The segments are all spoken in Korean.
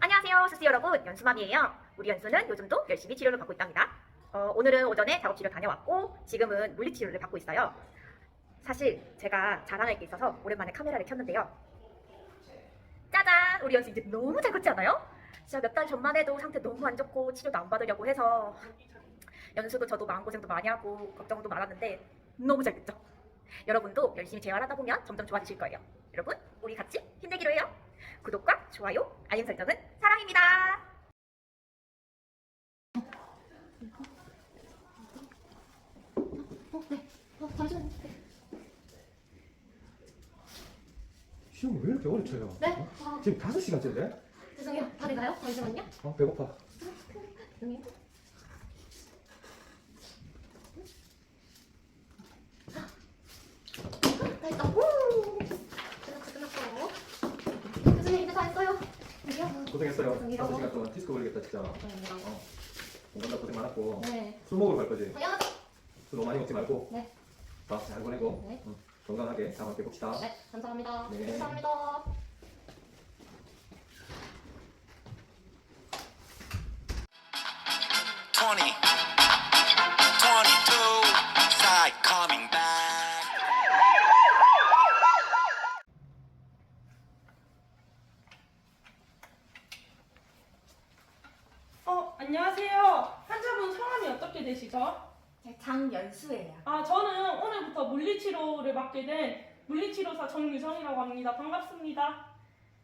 안녕하세요, 수스 여러분. 연수맘이에요. 우리 연수는 요즘도 열심히 치료를 받고 있답니다. 어, 오늘은 오전에 작업실을 다녀왔고 지금은 물리치료를 받고 있어요. 사실 제가 자랑할 게 있어서 오랜만에 카메라를 켰는데요. 짜잔! 우리 연수 이제 너무 잘 걷지 않아요? 진짜 몇 달 전만 해도 상태 너무 안 좋고 치료도 안 받으려고 해서 연수도 저도 마음고생도 많이 하고 걱정도 많았는데 너무 잘 됐죠? 여러분도 열심히 재활하다 보면 점점 좋아지실 거예요. 여러분, 우리 같이 힘내기로 해요. 구독과 좋아요, 알림 설정은 사랑입니다. 어, 네. 어, 잠시만요. 왜 이렇게 오래 쳐요? 네? 어? 아, 지금 다섯 시간째인데? 죄송해요. 다 돼가요? 잠시만요. 어, 배고파. 죄송해요. 다 했다. 우! 끝났어, 끝났어. 교수님, 이제 다 했어요. 여기요. 고생했어요. 다섯 시간 동안 디스크 걸리겠다 진짜. 감사합니다. 어. 다 고생 많았고 네. 술 먹으러 갈 거지? 당연하죠. 술 너무 많이 먹지 말고. 네. 밥 잘 보내고 네. 응. 건강하게 다음 함께 봅시다. 네, 감사합니다. 네. 감사합니다. Twenty, 되시죠? 네, 장연수예요. 아, 저는 오늘부터 물리치료를 맡게 된 물리치료사 정유성이라고 합니다. 반갑습니다.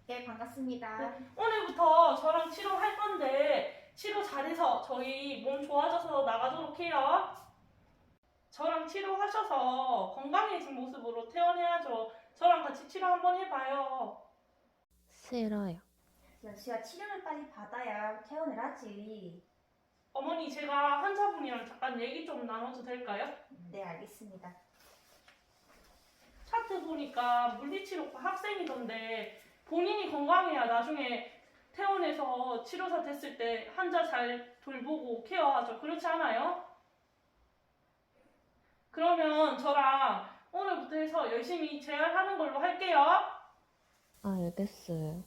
네, 반갑습니다. 네, 오늘부터 저랑 치료할 건데 치료 잘해서 저희 몸 좋아져서 나가도록 해요. 저랑 치료하셔서 건강해진 모습으로 퇴원해야죠. 저랑 같이 치료 한번 해봐요. 싫어요. 연수야, 치료를 빨리 받아야 퇴원을 하지. 어머니, 제가 환자분이랑 잠깐 얘기 좀 나눠도 될까요? 네, 알겠습니다. 차트 보니까 물리치료과 학생이던데 본인이 건강해야 나중에 퇴원해서 치료사 됐을 때 환자 잘 돌보고 케어하죠. 그렇지 않아요? 그러면 저랑 오늘부터 해서 열심히 재활하는 걸로 할게요. 알겠어요.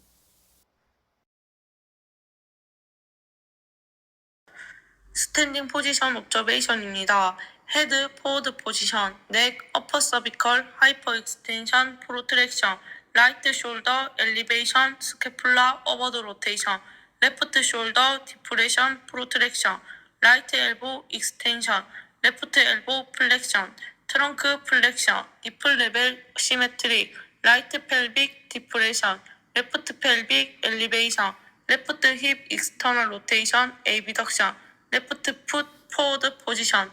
스탠딩 포지션 옵저베이션입니다. 헤드 포워드 포지션, 넥 어퍼 서비컬 하이퍼 익스텐션 프로트랙션, 라이트 숄더 엘리베이션 스케플라 어버드 로테이션, 레프트 숄더 디프레션 프로트랙션, 라이트 엘보 익스텐션, 레프트 엘보 플렉션, 트렁크 플렉션, 니플 레벨 시메트리, 라이트 펠빅 디프레션, 레프트 펠빅 엘리베이션, 레프트 힙 익스터널 로테이션 에이비덕션, 레프트 풋 포워드 포지션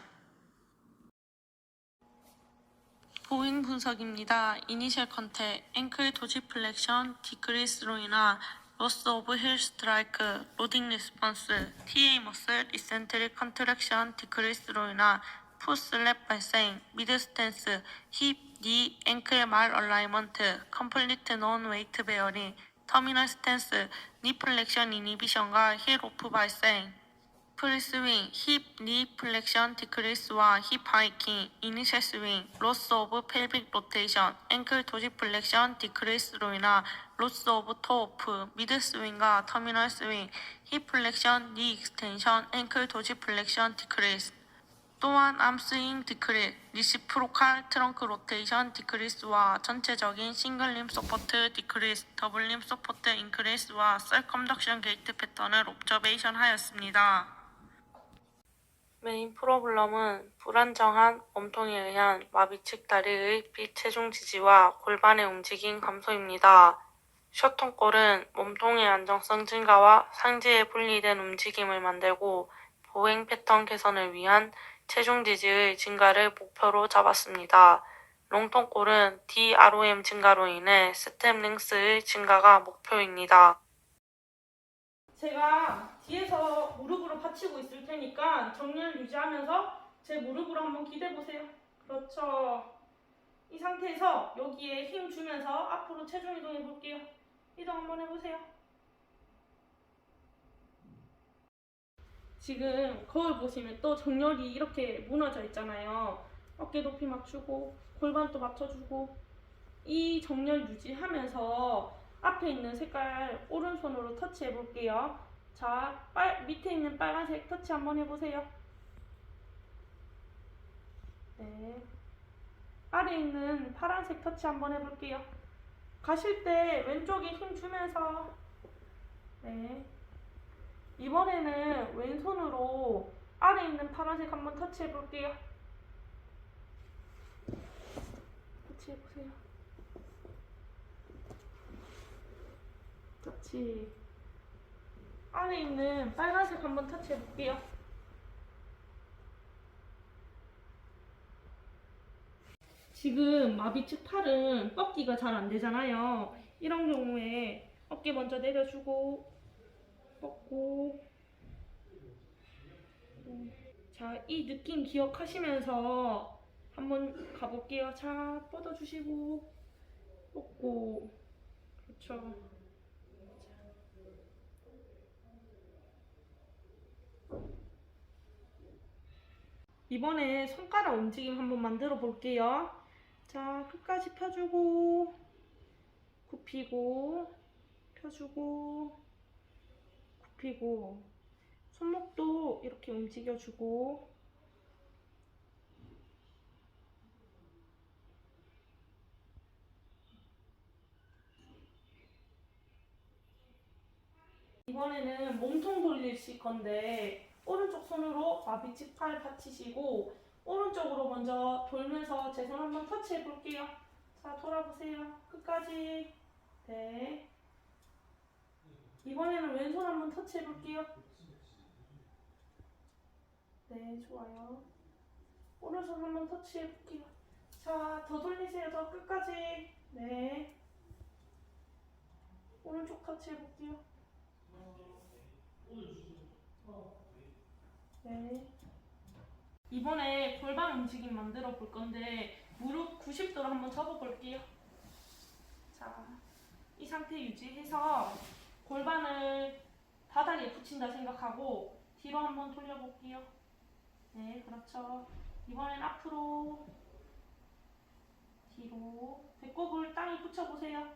보행 분석입니다. 이니셜 컨택, 앵클 도지 플렉션, 디크리스로 인한 로스 오브 힐 스트라이크, 로딩 리스폰스, TA 머슬, 이센트릭 컨트랙션, 디크리스로 인한 풋슬랩 발생, 미드 스탠스, 힙, 니, 앵클 말 얼라이먼트, 컴플리트 논 웨이트 베어링, 터미널 스탠스, 니 플렉션 이니비션과 힐 오프 발생, 프리스윙, 힙, 니 플렉션, 디크리스와 힙 하이킹, 이니셜 스윙, 로스 오브 펠빅 로테이션, 앵클 도지 플렉션, 디크리스로 인한 로스 오브 토 오프, 미드 스윙과 터미널 스윙, 힙 플렉션, 니 익스텐션, 앵클 도지 플렉션, 디크리스. 또한 암스윙 디크리스, 리시프로칼 트렁크 로테이션 디크리스와 전체적인 싱글림 서포트 디크리스, 더블림 서포트 인크리스와 셀컴덕션 게이트 패턴을 옵저베이션 하였습니다. 메인 프로블럼은 불안정한 몸통에 의한 마비측 다리의 비체중 지지와 골반의 움직임 감소입니다. 셔통골은 몸통의 안정성 증가와 상지의 분리된 움직임을 만들고 보행 패턴 개선을 위한 체중 지지의 증가를 목표로 잡았습니다. 롱통골은 DROM 증가로 인해 스텝 링스의 증가가 목표입니다. 제가 뒤에서 무릎으로 받치고 있을 테니까 정렬 유지하면서 제 무릎으로 한번 기대 보세요. 그렇죠. 이 상태에서 여기에 힘 주면서 앞으로 체중 이동해 볼게요. 이동 한번 해보세요. 지금 거울 보시면 또 정렬이 이렇게 무너져 있잖아요. 어깨 높이 맞추고 골반도 맞춰주고 이 정렬 유지하면서 앞에 있는 색깔 오른손으로 터치해 볼게요. 자, 빨, 밑에 있는 빨간색 터치 한번 해보세요. 네. 아래 있는 파란색 터치 한번 해볼게요. 가실 때 왼쪽에 힘 주면서 네. 이번에는 왼손으로 아래 있는 파란색 한번 터치해 볼게요. 터치해 보세요. 터치. 안에 있는 빨간색 한번 터치해 볼게요. 지금 마비 측 팔은 뻗기가 잘 안 되잖아요. 이런 경우에 어깨 먼저 내려주고 뻗고 음, 자, 이 느낌 기억하시면서 한번 가볼게요. 자, 뻗어주시고 뻗고 그렇죠. 이번에 손가락 움직임 한번 만들어 볼게요. 자, 끝까지 펴주고, 굽히고, 펴주고, 굽히고, 손목도 이렇게 움직여주고, 이번에는 몸통 돌리실 건데, 오른쪽 손으로 마비치 팔 받치시고 오른쪽으로 먼저 돌면서 제 손 한번 터치해 볼게요. 자 돌아보세요. 끝까지. 네. 이번에는 왼손 한번 터치해 볼게요. 네, 좋아요. 오른손 한번 터치해 볼게요. 자, 더 돌리세요. 더 끝까지. 네. 오른쪽 터치해 볼게요. 네. 이번에 골반 움직임 만들어 볼 건데 무릎 90도로 한번 접어 볼게요. 자, 이 상태 유지해서 골반을 바닥에 붙인다 생각하고 뒤로 한번 돌려 볼게요. 네, 그렇죠. 이번엔 앞으로 뒤로 배꼽을 땅에 붙여 보세요.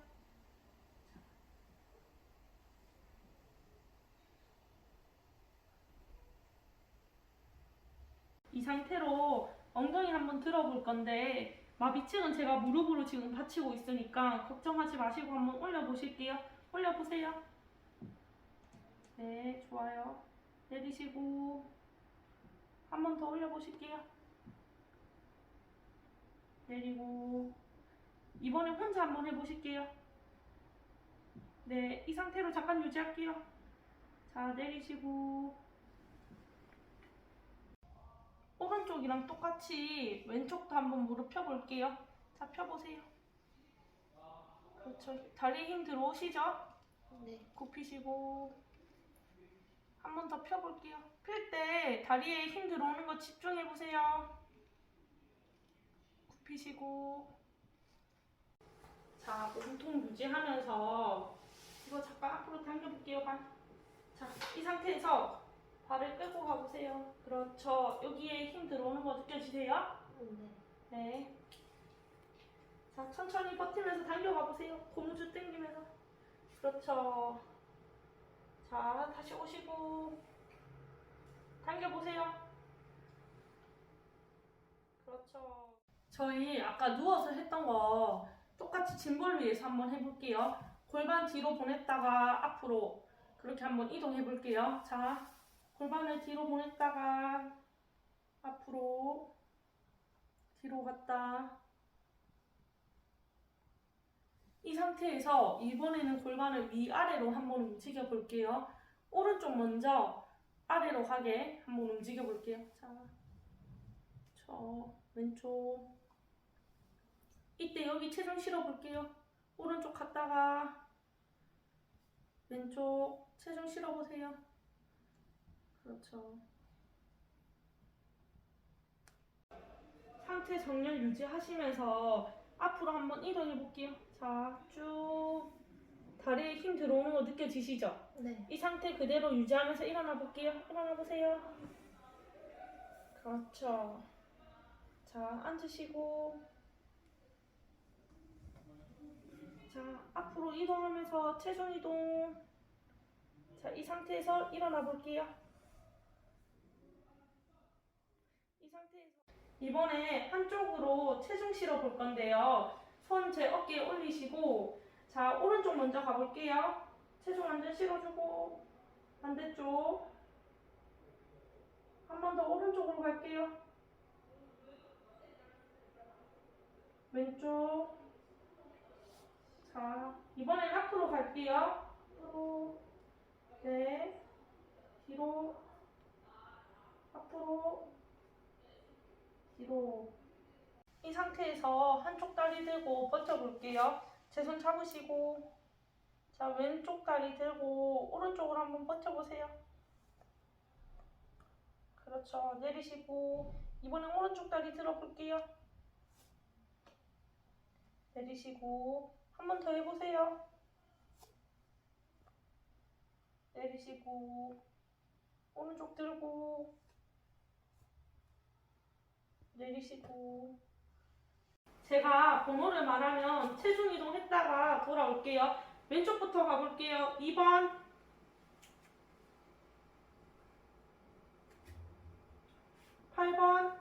이 상태로 엉덩이 한번 들어볼 건데 마비층은 제가 무릎으로 지금 받치고 있으니까 걱정하지 마시고 한번 올려보실게요. 올려보세요. 네, 좋아요. 내리시고 한번 더 올려보실게요. 내리고 이번에 혼자 한번 해보실게요. 네, 이 상태로 잠깐 유지할게요. 자, 내리시고 오른쪽이랑 똑같이 왼쪽도 한번 무릎 펴볼게요. 자, 펴보세요. 그렇죠. 다리에 힘 들어오시죠? 네. 굽히시고 한 번 더 펴볼게요. 필 때 다리에 힘 들어오는 거 집중해보세요. 굽히시고 자, 몸통 유지하면서 이거 잠깐 앞으로 당겨볼게요. 발. 자, 이 상태에서 발을 끌고 가보세요. 그렇죠. 여기에 힘 들어오는 거 느껴지세요? 네. 네. 자, 천천히 버티면서 달려가 보세요. 고무줄 당기면서. 그렇죠. 자, 다시 오시고. 당겨보세요. 그렇죠. 저희 아까 누워서 했던 거 똑같이 짐볼 위에서 한번 해볼게요. 골반 뒤로 보냈다가 앞으로 그렇게 한번 이동해 볼게요. 자, 골반을 뒤로 보냈다가 앞으로 뒤로 갔다. 이 상태에서 이번에는 골반을 위아래로 한번 움직여 볼게요. 오른쪽 먼저 아래로 가게 한번 움직여 볼게요. 자, 저 왼쪽. 이때 여기 체중 실어 볼게요. 오른쪽 갔다가 왼쪽 체중 실어 보세요. 그렇죠. 상태 정렬 유지하시면서 앞으로 한번 이동해 볼게요. 자, 쭉 다리에 힘 들어오는 거 느껴지시죠? 네. 이 상태 그대로 유지하면서 일어나 볼게요. 일어나 보세요. 그렇죠. 자, 앉으시고 자, 앞으로 이동하면서 체중 이동. 자, 이 상태에서 일어나 볼게요. 이 상태에서 이번에 한쪽으로 체중 실어 볼 건데요. 손 제 어깨에 올리시고 자, 오른쪽 먼저 가 볼게요. 체중 완전 실어주고 반대쪽 한 번 더 오른쪽으로 갈게요. 왼쪽 자, 이번엔 앞으로 갈게요. 앞으로, 네, 뒤로, 앞으로, 뒤로. 이 상태에서 한쪽 다리 들고 버텨볼게요. 제 손 잡으시고, 자, 왼쪽 다리 들고 오른쪽으로 한번 버텨보세요. 그렇죠. 내리시고, 이번엔 오른쪽 다리 들어볼게요. 내리시고, 한 번 더 해보세요. 내리시고, 오른쪽 들고, 내리시고. 제가 번호를 말하면 체중 이동했다가 돌아올게요. 왼쪽부터 가볼게요. 2번. 8번.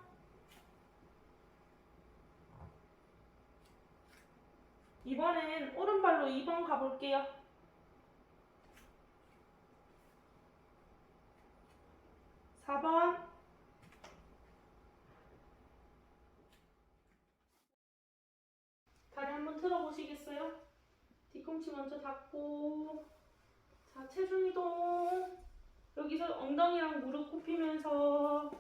이번엔 오른발로 2번 가볼게요. 4번. 다리 한번 틀어보시겠어요? 뒤꿈치 먼저 닫고. 자, 체중 이동. 여기서 엉덩이랑 무릎 굽히면서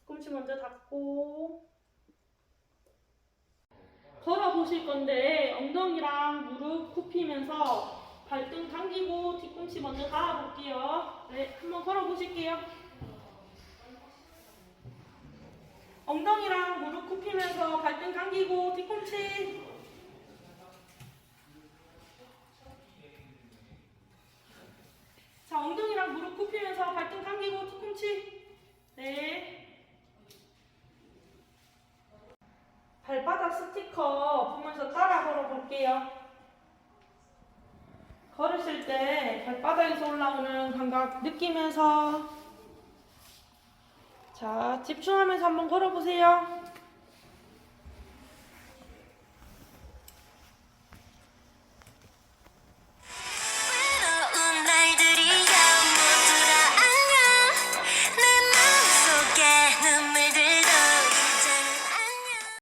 뒤꿈치 먼저 닫고. 걸어 보실 건데 엉덩이랑 무릎 굽히면서 발등 당기고 뒤꿈치 먼저 닿아 볼게요. 네, 한번 걸어 보실게요. 엉덩이랑 무릎 굽히면서 발등 당기고 뒤꿈치 자, 엉덩이랑 무릎 굽히면서 발등 당기고 뒤꿈치 네 발바닥 스티커 보면서 따라 걸어볼게요. 걸으실 때 발바닥에서 올라오는 감각 느끼면서 자 집중하면서 한번 걸어보세요.